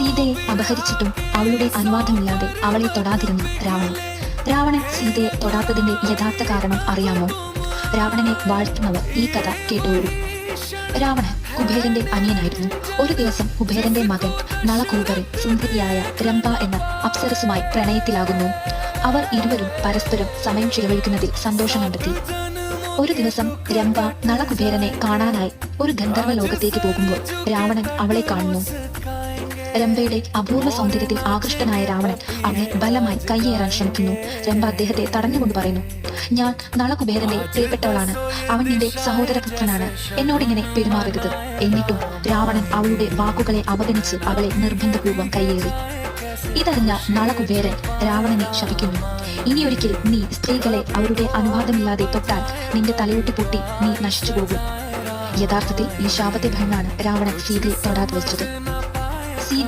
സീതയെ അപഹരിച്ചിട്ടും അവളുടെ അനുവാദമില്ലാതെ അവളെ തൊടാതിരുന്ന രാവണൻ. രാവണൻ സീതയെ തൊടാത്തതിന്റെ യഥാർത്ഥ കാരണം അറിയാമോ? രാവണനെ വാഴ്ത്തുന്നവർ ഈ കഥ കേട്ടോളൂ. രാവണൻ കുബേരന്റെ അനിയനായിരുന്നു. ഒരു ദിവസം കുബേരന്റെ മകൻ നളകൂബരൻ സുന്ദരിയായ രംഭ എന്ന അപ്സരസുമായി പ്രണയത്തിലാകുന്നു. അവർ ഇരുവരും പരസ്പരം സമയം ചിലവഴിക്കുന്നതിൽ സന്തോഷം കണ്ടെത്തി. ഒരു ദിവസം രംഭ നളകുബേരനെ കാണാനായി ഒരു ഗന്ധർവ ലോകത്തേക്ക് പോകുമ്പോൾ രാവണൻ അവളെ കാണുന്നു. രംഭയുടെ അപൂർവ സൗന്ദര്യത്തിൽ ആകൃഷ്ടനായ രാവണൻ അവളെ ബലമായി കയ്യേറാൻ ശ്രമിക്കുന്നു. രംഭ അദ്ദേഹത്തെ തടഞ്ഞുകൊണ്ട് പറയുന്നു ഞാൻ നളകുബേരന്റെ പ്രിയപ്പെട്ടവളാണ്. അവൻ നിന്റെ സഹോദരപുത്രനാണ്. എന്നോടിങ്ങനെ പെരുമാറരുത്. എന്നിട്ടും രാവണൻ അവളുടെ വാക്കുകളെ അവഗണിച്ച് അവളെ നിർബന്ധപൂർവം കയ്യേറി. ഇതറിഞ്ഞ നളകുബേരൻ രാവണനെ ശപിക്കുന്നു. ഇനിയൊരിക്കൽ നീ സ്ത്രീകളെ അവരുടെ അനുവാദമില്ലാതെ തൊട്ടാൽ നിന്റെ തലയൊട്ടി പൊട്ടി നീ നശിച്ചു പോകും യഥാർത്ഥത്തിൽ ഈ ശാപത്തെ ഭയന്നാണ് രാവണൻ സീതയെ തൊടാതെ വെച്ചത്. സീതയെ